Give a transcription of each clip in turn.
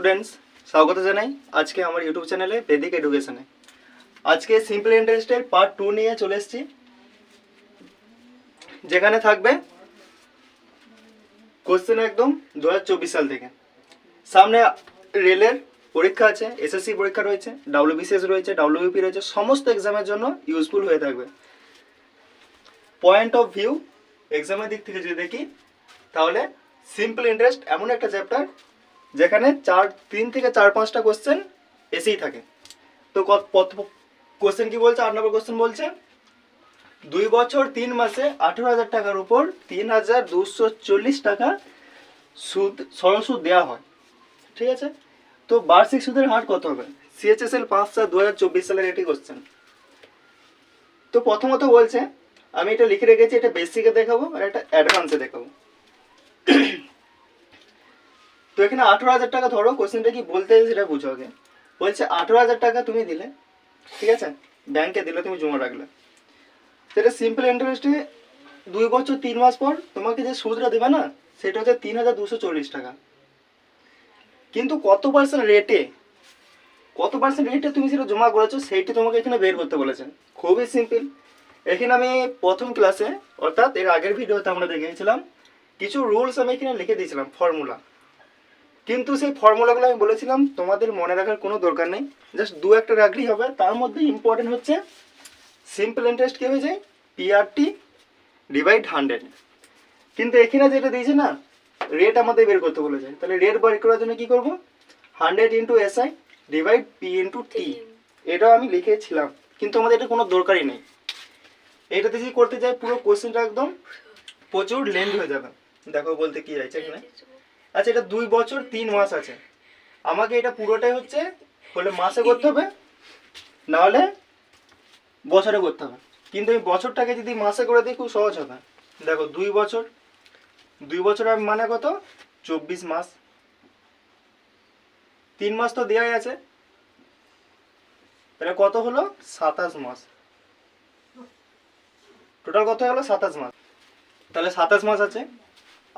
Students স্বাগত জানাই। আজকে আমার ইউটিউব চ্যানেলে বেদিক এডুকেশনে আজকে সিম্পল ইন্টারেস্টের পার্ট টু নিয়ে চলে এসেছি। যেখানে থাকবে কোশ্চেন একদম দু হাজার চব্বিশ সাল থেকে। সামনে রেলের পরীক্ষা আছে এসএসসি পরীক্ষা রয়েছে ডাব্লিউবিসিএস রয়েছে ডাব্লিউবিপি রয়েছে, সমস্ত এক্সামের জন্য ইউজফুল হয়ে থাকবে। পয়েন্ট অফ ভিউ এক্সামের দিক থেকে যদি দেখি, তাহলে সিম্পল ইন্টারেস্ট এমন একটা চ্যাপ্টার যেখানে চার, তিন থেকে চার, পাঁচটা কোশ্চেন এসেই থাকে। তো কোশ্চেন কি বলছে? আট নম্বর কোশ্চেন বলছে, দুই বছর তিন মাসে আঠেরো হাজার টাকার উপর তিন হাজার দুশো চল্লিশ টাকা সুদ, সরল সুদ দেওয়া হয়। ঠিক আছে? তো বার্ষিক সুদের হার কত হবে? সিএচএসএল পাঁচ সাত দু হাজার চব্বিশ সালের এটি কোশ্চেন তো প্রথমত বলছে, আমি এটা লিখে রেখেছি, এটা বেসিকে দেখাবো আর এটা অ্যাডভান্সে দেখাবো। তো এখানে আঠেরো হাজার টাকা ধরো কোশ্চেনটা কি বলতে সেটা বুঝো আগে। বলছে, আঠেরো হাজার টাকা তুমি দিলে, ঠিক আছে? ব্যাংকে দিলে তুমি জমা রাখলে। সেটা সিম্পল ইন্টারেস্টে দুই বছর, তিন মাস পর তোমাকে যে সুদটা দেবে না, সেটা হচ্ছে তিন হাজার দুশো চল্লিশ টাকা। কিন্তু কত পার্সেন্ট রেটে কত পার্সেন্ট রেটে তুমি সেটা জমা করেছ, সেইটি তোমাকে এখানে বের করতে বলেছে। খুবই সিম্পল এখানে আমি প্রথম ক্লাসে অর্থাৎ এর আগের ভিডিওতে আমরা দেখেছিলাম, কিছু রুলস আমি এখানে লিখে দিয়েছিলাম ফর্মুলা কিন্তু সেই ফর্মুলাগুলো আমি বলেছিলাম তোমাদের মনে রাখার কোনো দরকার নেই। জাস্ট দু একটা রাখলেই হবে তার মধ্যে ইম্পর্টেন্ট হচ্ছে সিম্পল ইন্টারেস্ট কী হয়ে যায় পিআরটি ডিভাইড হান্ড্রেড কিন্তু এখানে যেটা দিয়েছে না রেট আমাদের বের করতে বলেছে। তাহলে রেট বের করার জন্য কী করব? Hundred into SI divide P into T এটাও আমি লিখেছিলাম কিন্তু আমাদের এটা কোনো দরকারই নেই। এটাতে যদি করতে যাই পুরো কোশ্চেনটা একদম প্রচুর লেন্থ হয়ে যাবে। দেখো বলতে কি চাইছে এখানে? আচ্ছা এটা দুই বছর, তিন মাস আছে। আমাকে এটা পুরোটাই হচ্ছে, হলে মাসে করতে হবে, নাহলে বছরে করতে হবে। কিন্তু এই বছরটাকে যদি মাসে করে দিই, খুব সহজ হবে। দেখো, দুই বছর দুই বছর মানে কত? চব্বিশ মাস। তিন মাস তো দেওয়াই আছে। তাহলে কত হলো? সাতাশ মাস। টোটাল কত হলো? সাতাশ মাস। তাহলে সাতাশ মাস আছে।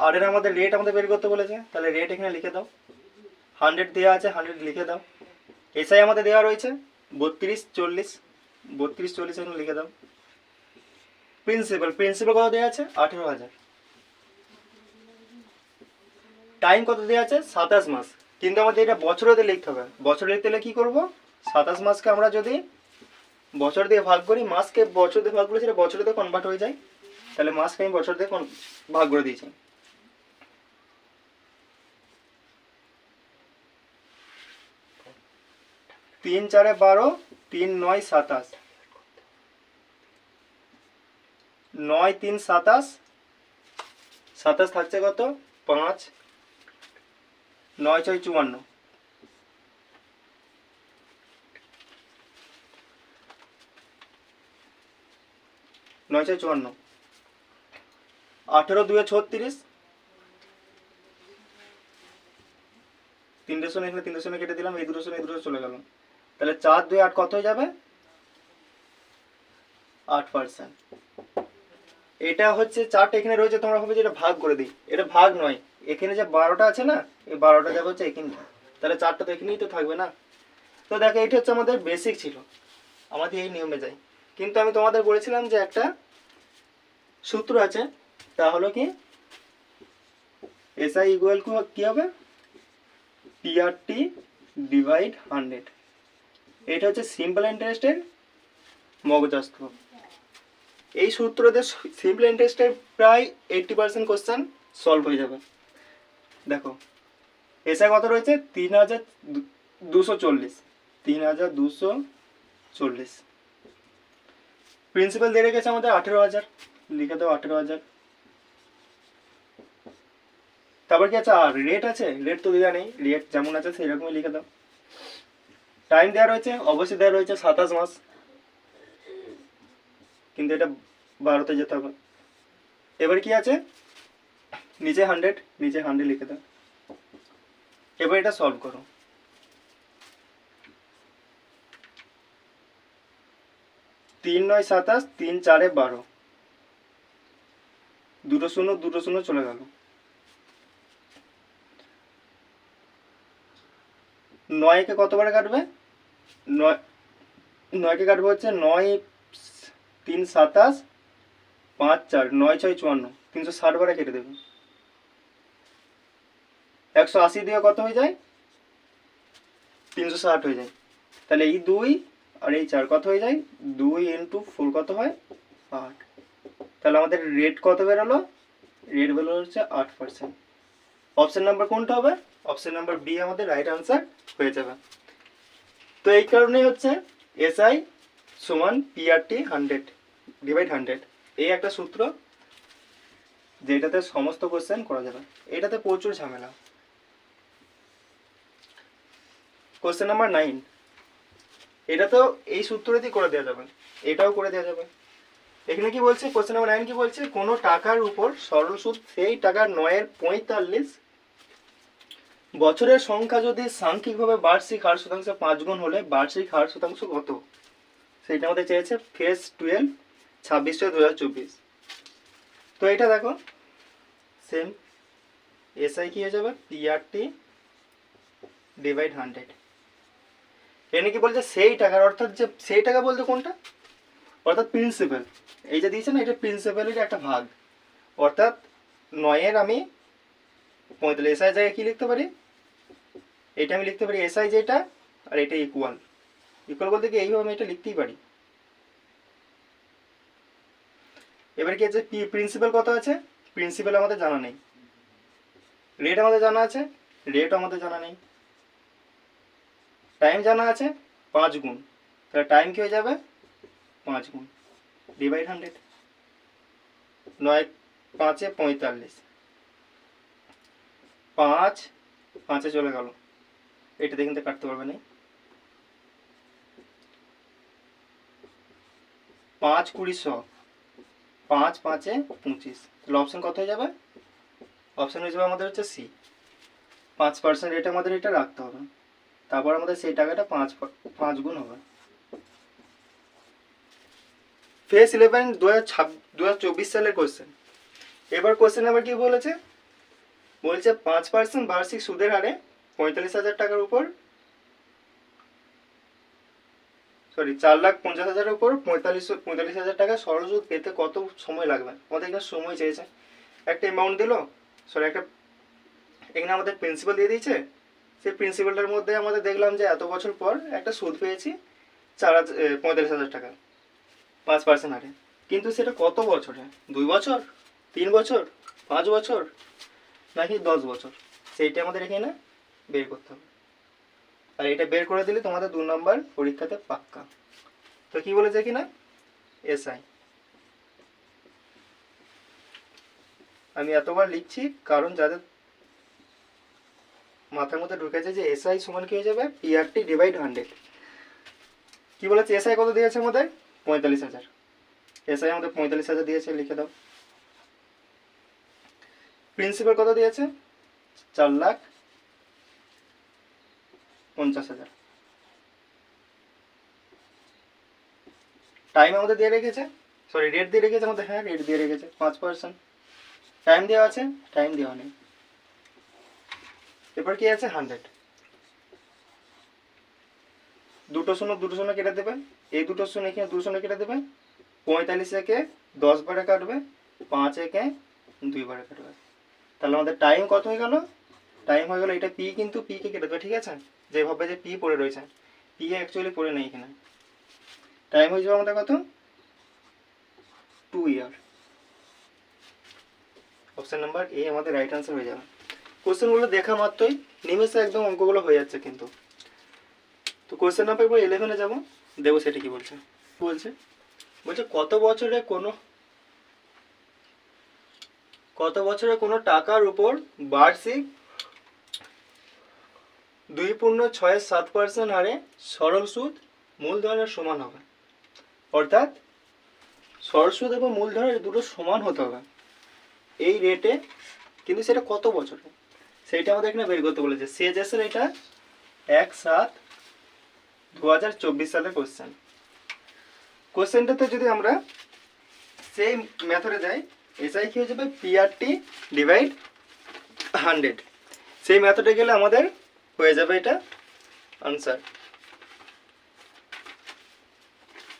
আর এর আমাদের রেট আমাদের বের করতে বলেছে। তাহলে রেট এখানে লিখে দাও। হান্ড্রেড দেওয়া আছে হান্ড্রেড লিখে দাও। এসআই আমাদের দেওয়া রয়েছে। বত্রিশ, চল্লিশ বত্রিশ, চল্লিশ এখানে লিখে দাও। প্রিন্সিপাল প্রিন্সিপাল কত দেওয়া আছে? আঠেরো হাজার। টাইম কত দেওয়া আছে? সাতাশ মাস। কিন্তু আমাদের এটা বছরেতে লিখতে হবে। বছরে লিখতে হলে কী করব? সাতাশ মাসকে আমরা যদি বছর দিয়ে ভাগ করি, মাসকে বছর দিয়ে ভাগ করি সেটা বছরেতে কনভার্ট হয়ে যায়। তাহলে মাসকে আমি বছর দিয়ে ভাগ করে দিয়েছি। তিন চারে বারো, তিন নয় সাতাশ। নয় তিন সাতাশ সাতাশ থাকছে কত? পাঁচ। নয় ছয় চুয়ান্ন। নয় ছয় চুয়ান্ন। আঠেরো দুয়ে ছত্রিশ। তিনটে শূন্য এখানে তিনটে শূন্য কেটে দিলাম, এই দুটো শূন্য এই দুটো চলে গেল। তাহলে চার দুই আট কত হয়ে যাবে? আট পার্সেন্ট এটা হচ্ছে চারটা এখানে রয়েছে, তোমরা ভাবে যে এটা ভাগ করে দিই। এটা ভাগ নয়। এখানে যে বারোটা আছে না, এই বারোটা যাবে হচ্ছে এখানে। তাহলে চারটা তো এখানেই তো থাকবে না। তো দেখো এটা হচ্ছে আমাদের বেসিক ছিল। আমাদের এই নিয়মে যাই। কিন্তু আমি তোমাদের বলেছিলাম যে একটা সূত্র আছে, তা হলো কি? এসআই ইকুয়াল কি হবে? পিআরটি ডিভাইড হান্ড্রেড এটা হচ্ছে সিম্পল ইন্টারেস্টের মগজাস্ত এই সূত্রতে সিম্পল ইন্টারেস্টের প্রায় এইটটি পার্সেন্ট কোশ্চেন সলভ হয়ে যাবে। দেখো, এসআই কত রয়েছে? তিন হাজার দুশো চল্লিশ। তিন হাজার দুশো চল্লিশ। প্রিন্সিপাল দিয়ে রেখেছে আমাদের আঠেরো হাজার। লিখে দাও আঠেরো হাজার। তারপর কি আছে? আর রেট আছে? রেট তো দেওয়া নেই। রেট যেমন আছে সেই রকমই লিখে দাও। টাইম দেওয়া রয়েছে, অবশ্যই দেওয়া রয়েছে সাতাশ মাস। কিন্তু এটা বারোতে যেতে হবে। এবার কি আছে? নিচে হান্ড্রেড নিচে হান্ড্রেড লিখে দাও। এবার এটা সলভ করো। তিন নয় সাতাশ, তিন চারে বারো। দুটো শূন্য দুটো শূন্য চলে গেল। নয়কে কতবার কাটবে? নয়, নয়কে কাটবে হচ্ছে নয়, তিন সাতাশ, পাঁচ চার, নয় ছয় চুয়ান্ন, তিনশো ষাট বারে কেটে দেবে। একশো আশি দিয়ে কত হয়ে যায়? তিনশো ষাট হয়ে যায়। তাহলে এই দুই আর এই চার কত হয়ে যায়? দুই ইন্টু ফোর কত হয়? আট। তাহলে আমাদের রেট কত বেরোলো? রেট বেরোলো হচ্ছে আট পার্সেন্ট অপশন নাম্বার কোনটা হবে? অপশন নাম্বার বি আমাদের রাইট আনসার হয়ে যাবে। তো এই কারণেই হচ্ছে এসআই সমান পিআরটি হান্ড্রেড ডিভাইড হান্ড্রেড এই একটা সূত্র যেটাতে সমস্ত কোশ্চেন করা যাবে। এটাতে প্রচুর ঝামেলা। কোশ্চেন নাম্বার নাইন এটা তো এই সূত্র দিয়ে করে দেওয়া যাবে। এটাও করে দেওয়া যাবে। এখানে কি বলছে? কোশ্চেন নাম্বার নাইন কি বলছে? কোনো টাকার উপর সরল সুদ, সেই টাকার নয়ের পঁয়তাল্লিশ বছরের সংখ্যা যদি সাংখ্যিকভাবে বার্ষিক হার শতাংশ পাঁচ গুণ হলে বার্ষিক হার শতাংশ কত? সেইটা আমাদের চেয়েছে ফেস টুয়েলভ ছাব্বিশ ছয় দু হাজার চব্বিশ। তো এটা দেখো সেম এসআই কি হয়ে যাবে? পিআরটি ডিভাইড হান্ড্রেড এনে কি বলছে? সেই টাকার, অর্থাৎ যে সেই টাকা বলতে কোনটা? অর্থাৎ প্রিন্সিপাল এই যে দিয়েছে না, এটা প্রিন্সিপালের একটা ভাগ। অর্থাৎ নয়ের আমি পঁয়তাল্লিশ এসআই জায়গায় কী লিখতে পারি? এটা আমি লিখতে পারি এসআই যেটা আর এটা ইকুয়াল ইকুয়াল বলতে কি এইভাবে আমি এটা লিখতেই পারি। এবার কি আছে? পি প্রিন্সিপাল কত আছে? প্রিন্সিপাল আমাদের জানা নেই। রেট আমাদের জানা আছে? রেট আমাদের জানা নেই। টাইম জানা আছে? পাঁচ গুণ। তাহলে টাইম কি হয়ে যাবে? পাঁচ গুণ। ডিভাইড হান্ড্রেড নয় পাঁচে পঁয়তাল্লিশ। পাঁচ, পাঁচে চলে গেল। এটা দেখতে কাটতে পারবে না। পাঁচ কুড়ি শ। পাঁচ পাঁচে পঁচিশ। তাহলে অপশন কত হয়ে যাবে? অপশান হয়ে যাবে আমাদের হচ্ছে সি পাঁচ পার্সেন্ট রেট আমাদের এটা রাখতে হবে। তারপর আমাদের সেই টাকাটা পাঁচ পাঁচ গুণ হবে। ফেস ইলেভেন দু হাজার ছাব দু হাজার চব্বিশ সালের কোয়েশ্চেন এবার কোয়েশ্চেন আবার কি বলেছে? বলছে পাঁচ পার্সেন্ট বার্ষিক সুদের হারে পঁয়তাল্লিশ হাজার টাকার উপর? সরি চার লাখ পঞ্চাশ হাজারের উপর পঁয়তাল্লিশ পঁয়তাল্লিশ হাজার টাকা সরল সুদ পেতে কত সময় লাগবে? আমাদের এখানে সময় চেয়েছে। একটা অ্যামাউন্ট দিলো সরি একটা এখানে আমাদের প্রিন্সিপাল দিয়ে দিয়েছে। সেই প্রিন্সিপালটার মধ্যে আমাদের দেখলাম যে এত বছর পর একটা সুদ পেয়েছি চার হাজার পঁয়তাল্লিশ হাজার টাকা, পাঁচ পার্সেন্ট হারে। কিন্তু সেটা কত বছরে? দুই বছর? তিন বছর? পাঁচ বছর? নাকি দশ বছর? সেইটা আমাদের এখানে বের করতে হবে। আর এটা বের করে দিলে তোমাদের দু নম্বর পরীক্ষাতে পাক্কা। তো কি বলেছে কি কিনা এসআই। আমি এতবার লিখছি, কারণ যাদের মাথার মধ্যে ঢুকেছে যে এসআই সমান কি হয়ে যাবে? পিআরটি ডিভাইড হান্ড্রেড কি বলেছে? এসআই কত দিয়েছে আমাদের? পঁয়তাল্লিশ হাজার। এসআই আমাদের পঁয়তাল্লিশ হাজার দিয়েছে, লিখে দাও। প্রিন্সিপাল কত দিয়েছে? চার লাখ। পঞ্চাশ হাজার। টাইম আমাদের দিয়ে রেখেছে। সরি রেট দিয়ে রেখেছে আমাদের হ্যাঁ রেট দিয়ে রেখেছে, পাঁচ পার্সেন্ট টাইম দেওয়া আছে? টাইম দেওয়া নেই। এরপর কি আছে? হান্ড্রেড দুটো শূন্য দুটো শূন্য কেটে দেবে এই দুটো শূন্য এখানে দুটো শূন্য কেটে দেবে পঁয়তাল্লিশ একে দশ বারে কাটবে, পাঁচ একে দুই বারে কাটবে। তাহলে আমাদের টাইম কত হয়ে গেল? টাইম হয়ে গেল, এটা পি কিন্তু পি কে কেটে দেবে, ঠিক আছে? যেভাবে যে পি পড়ে রয়েছে পি অ্যাকচুয়ালি পড়ে নেই এখানে। টাইম হয়ে যাবে আমাদের কত? Two year option number A আমাদের রাইট আনসার হয়ে যাবে। কোশ্চেনগুলো দেখা মাত্রই, নিমেষে একদম অঙ্কগুলো হয়ে যাচ্ছে কিন্তু। তো কোশ্চেন নাম্বার এবার ইলেভেনে যাব। দেবো সেটা কি বলছে? বলছে বলছে, কত বছরে কোনো, কত বছরে কোনো টাকার উপর বার্ষিক দুই পূর্ণ ছয় সাত পার্সেন্ট হারে সরল সুদ মূলধনের সমান হবে। অর্থাৎ সরল সুদ এবং মূলধনের দুটো সমান হতে হবে। এই রেটে কিন্তু সেটা কত বছরে? সেইটা আমাদের এখানে বের করতে বলেছে। সিএজএসের এটা এক সাত দু হাজার চব্বিশ সালের কোশ্চেন কোশ্চেনটাতে যদি আমরা সেই মেথডে যাই এসআই কি হয়ে যাবে? পিআরটি ডিভাইড হান্ড্রেড সেই মেথডে গেলে আমাদের হয়ে যাবে এটা? আনসার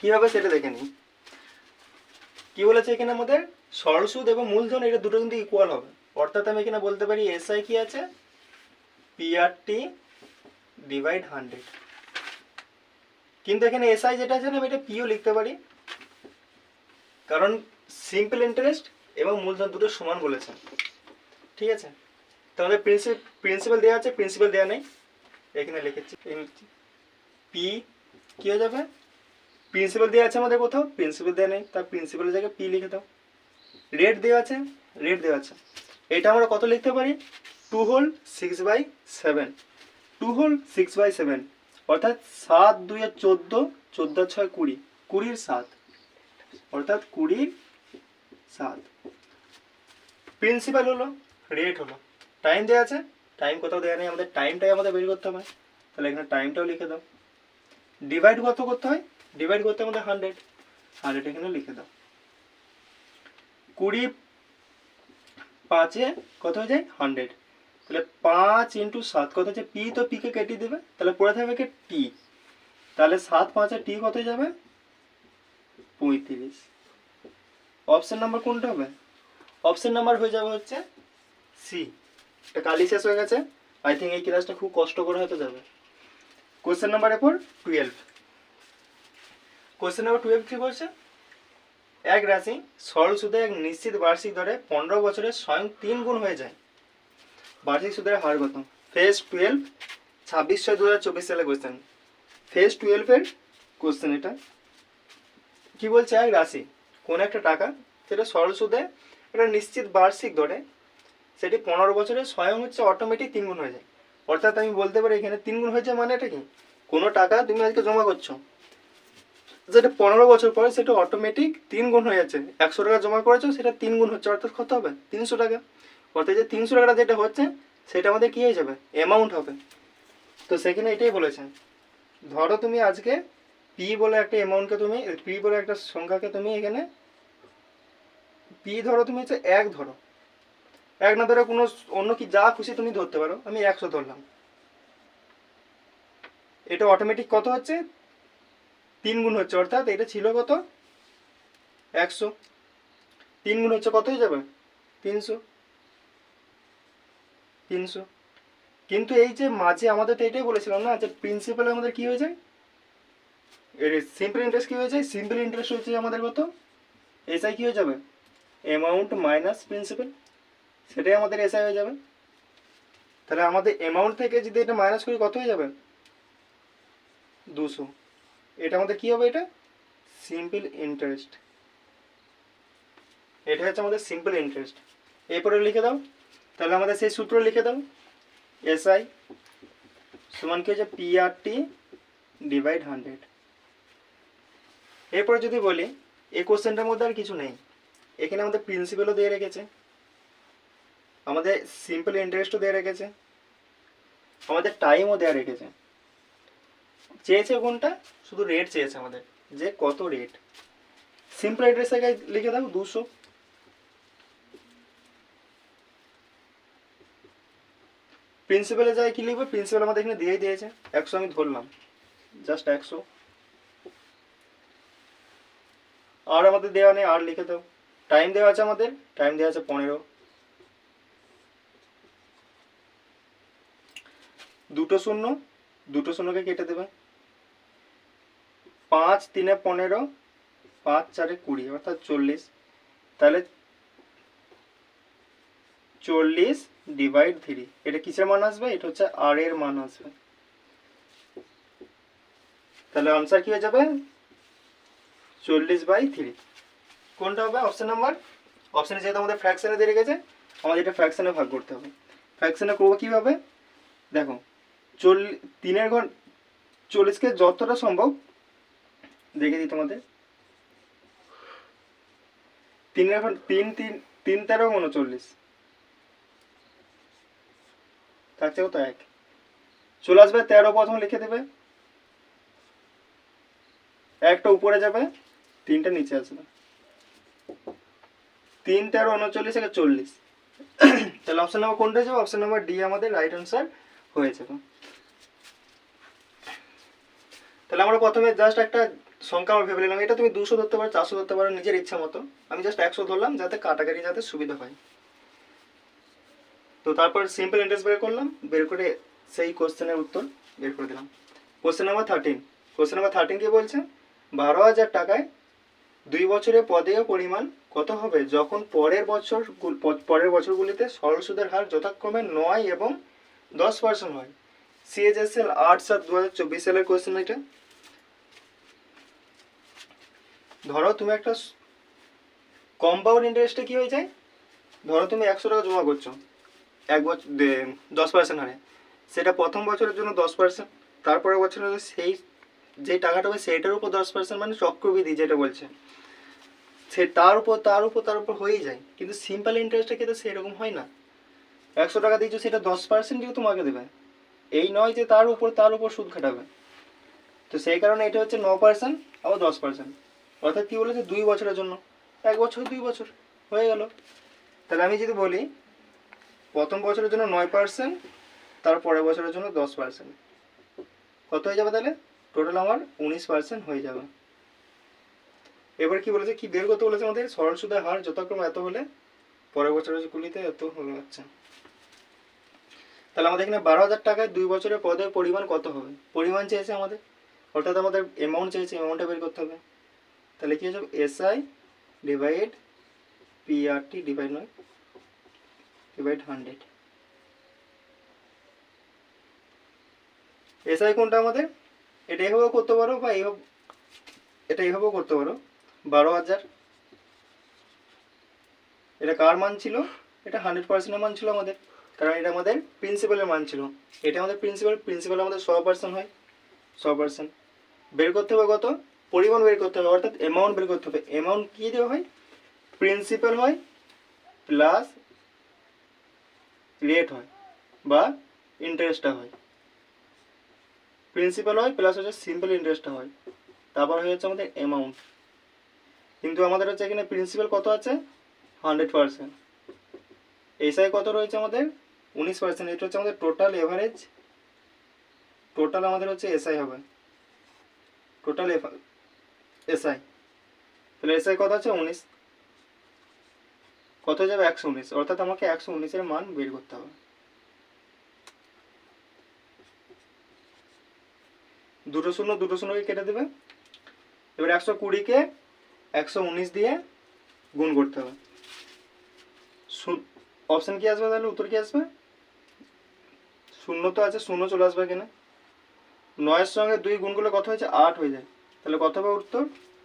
কি হবে সেটা দেখে নিই। কি বলেছে এখানে আমাদের? সরল সুদ এবং মূলধন, এটা দুটো কিন্তু ইকুয়াল হবে। অর্থাৎ আমি এখানে বলতে পারি এসআই কি আছে? পিআরটি ডিভাইড হান্ড্রেড কিন্তু এখানে এসআই যেটা আছে আমি এটা পিও লিখতে পারি। কারণ সিম্পল ইন্টারেস্ট এবং মূলধন দুটো সমান বলেছে। ঠিক আছে? তাহলে প্রিন্সিপ প্রিন্সিপাল দেওয়া আছে প্রিন্সিপাল দেওয়া নেই। এখানে লিখেছি পি কি হয়ে যাবে? প্রিন্সিপাল দেওয়া আছে আমাদের কোথাও প্রিন্সিপাল দেওয়া নেই। তার প্রিন্সিপালের জায়গায় পি লিখে দাও। রেট দেওয়া আছে রেট দেওয়া আছে। এটা আমরা কত লিখতে পারি? Two whole six by seven two whole six by seven অর্থাৎ সাত আর চোদ্দ চোদ্দ ছয় কুড়ি। কুড়ির সাত। অর্থাৎ কুড়ির সাত। প্রিন্সিপাল হলো রেট হলো। টাইম দেওয়া আছে? টাইম কোথাও দেওয়া নেই। আমাদের টাইমটাই আমাদের বের করতে হবে। তাহলে এখানে টাইমটাও লিখে দাও। ডিভাইড কত করতে হয়? ডিভাইড করতে আমাদের হান্ড্রেড হান্ড্রেড এখানে লিখে দাও। কুড়ি পাঁচে কত হয়ে যায়? হান্ড্রেড তাহলে পাঁচ ইন্টু সাত কত হচ্ছে? পি তো পিকে কেটে দেবে। তাহলে পড়ে থাকবে কি? টি তাহলে সাত পাঁচে টি কত যাবে? পঁয়ত্রিশ। অপশন নাম্বার কোনটা হবে? অপশন নাম্বার হয়ে যাবে হচ্ছে সি এটা কালি শেষ হয়ে গেছে। আই থিঙ্ক এই ক্লাসটা খুব কষ্ট করে হয়তো যাবে। কোশ্চেন নাম্বার এরপর টুয়েলভ কোশ্চেন নাম্বার টুয়েলভ কি বলছে? এক রাশি সরল সুদে এক নিশ্চিত বার্ষিক দরে পনেরো বছরে স্বয়ং তিন গুণ হয়ে যায়। বার্ষিক সুদের হার কত? ফেজ টুয়েলভ ছাব্বিশ ছয় দু হাজার চব্বিশ সালে কোয়েশ্চেন ফেজ টুয়েলভের কোয়েশ্চেন এটা। কি বলছে এক রাশি? কোন একটা টাকা সেটা সরল সুদে একটা নিশ্চিত বার্ষিক দরে সেটি পনেরো বছরে স্বয়ং হচ্ছে অটোমেটিক তিন গুণ হয়ে যায়। অর্থাৎ আমি বলতে পারি এখানে তিন গুণ হয়েছে মানে এটা কি? কোনো টাকা তুমি আজকে জমা করছ। যেটা পনেরো বছর পরে সেটা অটোমেটিক তিন গুণ হয়ে যাচ্ছে। একশো টাকা জমা করেছ, সেটা তিন গুণ হচ্ছে। অর্থাৎ কত হবে? তিনশো টাকা। অর্থাৎ যে তিনশো টাকাটা যেটা হচ্ছে, সেটা আমাদের কি হয়ে যাবে? অ্যামাউন্ট হবে। তো সেখানে এটাই বলেছে। ধরো তুমি আজকে পি বলে একটা অ্যামাউন্টকে তুমি পি বলে একটা সংখ্যাকে তুমি এখানে পি ধরো তুমি হচ্ছে এক ধরো। এক না ধরে কোনো অন্য কি যা খুশি তুমি ধরতে পারো, আমি একশো ধরলাম। এটা অটোমেটিক কত হচ্ছে? তিন গুণ হচ্ছে, অর্থাৎ এটা ছিল কত? একশো। তিন গুণ হচ্ছে কত হয়ে যাবে? তিনশো। তিনশো। কিন্তু এই যে মাঝে আমাদের তো এটাই বলেছিলাম না, যে প্রিন্সিপাল আমাদের কি হয়ে যায়? এর সিম্পল ইন্টারেস্ট কি হয়ে যায়? সিম্পল ইন্টারেস্ট হচ্ছে আমাদের কত? এসআই কি হয়ে যাবে? অ্যামাউন্ট মাইনাস প্রিন্সিপাল সেটাই আমাদের এসআই হয়ে যাবে। তাহলে আমাদের অ্যামাউন্ট থেকে যদি এটা মাইনাস করি, কত হয়ে যাবে? দুশো। এটা আমাদের কি হবে এটা? সিম্পল ইন্টারেস্ট এটা হচ্ছে আমাদের সিম্পল ইন্টারেস্ট এরপরে লিখে দাও। তাহলে আমাদের সেই সূত্র লিখে দাও। এসআই সমান কি হচ্ছে? পিআরটি ডিভাইড হান্ড্রেড এরপরে যদি বলি, এই কোশ্চেনটার মধ্যে আর কিছু নেই। এখানে আমাদের প্রিন্সিপালও দিয়ে রেখেছে। আমাদের সিম্পল ইন্টারেস্টও দেওয়া রেখেছে, আমাদের টাইমও দেওয়া রেখেছে। চেয়েছে কোনটা? শুধু রেট চেয়েছে আমাদের, যে কত রেট সিম্পল ইন্টারেস্ট জায়গায় লিখে দাও, দুশো। প্রিন্সিপালের জায়গায় কি লিখবে? প্রিন্সিপাল আমাদের এখানে দিয়েই দিয়েছে, একশো আমি ধরলাম জাস্ট একশো। আর আমাদের দেওয়া নেই, আর লিখে দাও। টাইম দেওয়া আছে আমাদের টাইম দেওয়া আছে পনেরো। দুটো শূন্য, দুটো শূন্যকে কেটে দেবে। পাঁচ, তিনে পনেরো, পাঁচ, চারে কুড়ি, অর্থাৎ চল্লিশ। তাহলে চল্লিশ ডিভাইড থ্রি এটা কিসের মান আসবে? এটা হচ্ছে আর এর মান আসবে। তাহলে আনসার কি হয়ে যাবে? চল্লিশ বাই থ্রি কোনটা হবে? অপশন নাম্বার অপশানে যেহেতু আমাদের ফ্র্যাকশানে দিয়ে রেখেছে আমাদের এটা ফ্র্যাকশানে ভাগ করতে হবে। ফ্র্যাকশনে করব কীভাবে? দেখো চল্লিশ তিনের ঘন, চল্লিশকে যতটা সম্ভব, দেখে দিই তোমাদের। তিনের ঘন, তিন তিন তিন তেরো উনচল্লিশ থাকছে কত এক। চলে আসবে তেরো প্রথম লিখে দেবে। একটা উপরে যাবে, তিনটা নিচে আসবে। তিন তেরো উনচল্লিশ থেকে চল্লিশ। তাহলে অপশন নাম্বার কোনটা যাবে অপশন নাম্বার ডি আমাদের রাইট আনসার হয়ে যাবে। তাহলে আমরা প্রথমে জাস্ট একটা সংখ্যা আমরা ভেবে নিলাম। এটা তুমি দুশো ধরতে পারো, চারশো ধরতে পারো, নিজের ইচ্ছা মতো। আমি জাস্ট একশো ধরলাম যাতে কাটাকাটি যাতে সুবিধা হয়। তো তারপর সিম্পল ইন্টারেস্ট বের করলাম, বের করে সেই কোশ্চেনের উত্তর বের করে দিলাম। Question number thirteen question number thirteen কি বলছে, বারো হাজার টাকায় দুই বছরে পদেয় পরিমাণ কত হবে? যখন পরের বছর পরের বছরগুলিতে সরল সুদের হার যথাক্রমে নয় এবং দশ পার্সেন্ট হয়। সিএইচএসএল আট সাত দু হাজার চব্বিশ সালের কোশ্চেন এটা। ধরো তুমি একটা কম্পাউন্ড ইন্টারেস্টে কি হয়ে যায়? ধরো তুমি একশো টাকা জমা করছ, এক বছর দশ পার্সেন্ট হারে। সেটা প্রথম বছরের জন্য দশ পার্সেন্ট তারপরে বছরের জন্য সেই, যে টাকাটা হবে সেইটার উপর দশ পার্সেন্ট মানে চক্রবৃদ্ধি যেটা বলছে। সে তার উপর তার উপর তার উপর হয়েই যায়। কিন্তু সিম্পল ইন্টারেস্টে কিন্তু সেরকম হয় না। একশো টাকা দিয়েছ, সেটা দশ পার্সেন্ট কিন্তু তোমাকে দেবে। এই নয় যে তার উপর তার উপর সুদ খাটাবে। তো সেই কারণে এটা হচ্ছে ন পার্সেন্ট আবার দশ পার্সেন্ট অর্থাৎ কী বলেছে? দুই বছরের জন্য। এক বছর, দুই বছর। হয়ে গেল। তাহলে আমি যদি বলি, প্রথম বছরের জন্য নয় পার্সেন্ট তার পরের বছরের জন্য দশ পার্সেন্ট কত হয়ে যাবে তাহলে? টোটাল আমার উনিশ পার্সেন্ট হয়ে যাবে। এবার কি বলেছে? কি বের করতে বলেছে আমাদের? সরল সুদের হার যথাক্রমে এত হলে পরের বছরের গুলিতে এত হলো আচ্ছা তাহলে আমাদের এখানে বারো হাজার টাকায় দুই বছরের পদের পরিমাণ কত হবে? পরিমাণ চেয়েছে আমাদের। অর্থাৎ আমাদের অ্যামাউন্ট চেয়েছে অ্যামাউন্টটা বের করতে হবে। তাহলে কি হয়ে যাবে? এসআই ডিভাইড পিআরটি ডিভাইড নয় ডিভাইড হান্ড্রেড এসআই কোনটা আমাদের? এটা এভাবেও করতে পারো বা এইভাবে এটা এইভাবেও করতে পারো। বারো হাজার। এটা কার মান ছিল? এটা হান্ড্রেড পার্সেন্টের মান ছিল আমাদের। কারণ এটা আমাদের প্রিন্সিপালের মান ছিল। এটা আমাদের প্রিন্সিপাল প্রিন্সিপাল আমাদের ছ পার্সেন্ট হয়। ছ পার্সেন্ট বের করতে হবে কত? পরিমাণ বের করতে হবে, অর্থাৎ অ্যামাউন্ট বের করতে হবে। অ্যামাউন্ট কী দেওয়া হয়? প্রিন্সিপাল হয় প্লাস রেট হয়, বা ইন্টারেস্টটা হয়। প্রিন্সিপাল হয় প্লাস হচ্ছে সিম্পল ইন্টারেস্টটা হয়। তারপর হয়ে যাচ্ছে আমাদের অ্যামাউন্ট কিন্তু আমাদের হচ্ছে এখানে প্রিন্সিপাল কত আছে? হান্ড্রেড পার্সেন্ট এসআই কত রয়েছে আমাদের? উনিশ পার্সেন্ট এটা হচ্ছে আমাদের টোটাল এভারেজ টোটাল আমাদের হচ্ছে এসআই হবে। টোটাল এসআই তাহলে এসআই কত আছে? উনিশ। কত যাবে? একশো উনিশ। অর্থাৎ আমাকে একশো উনিশের মান বের করতে হবে। দুটো শূন্য, দুটো শূন্যকে কেটে দেবে। এবার একশো কুড়িকে একশো উনিশ দিয়ে গুণ করতে হবে। অপশান কি আসবে তাহলে? উত্তর কি আসবে? শূন্য তো আছে, শূন্য চলে আসবে এখানে। নয়ের সঙ্গে দুই গুণ করলে কত হয়েছে? আট হয়ে যায়। তাহলে কত হবে উত্তর?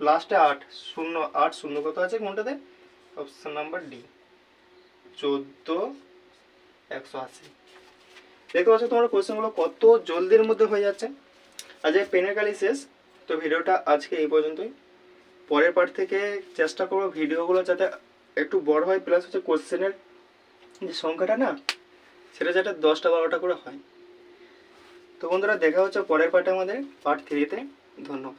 লাস্টে আট, শূন্য আট, শূন্য কত আছে কোনটাতে? অপশান নাম্বার ডি চোদ্দ, একশো আশি। দেখতে পাচ্ছ তোমার কোয়েশ্চেনগুলো কত জলদির মধ্যে হয়ে যাচ্ছে। আজকে পেনের কালি শেষ, তো ভিডিওটা আজকে এই পর্যন্তই। পরের পার্ট থেকে চেষ্টা করব ভিডিওগুলো যাতে একটু বড় হয় প্লাস হচ্ছে কোশ্চেনের যে সংখ্যাটা না, সেটা যাতে দশটা বারোটা করে হয়। তো বন্ধুরা, দেখা হচ্ছে পরের পার্টে আমাদের পার্ট থ্রিতে ধন্যবাদ।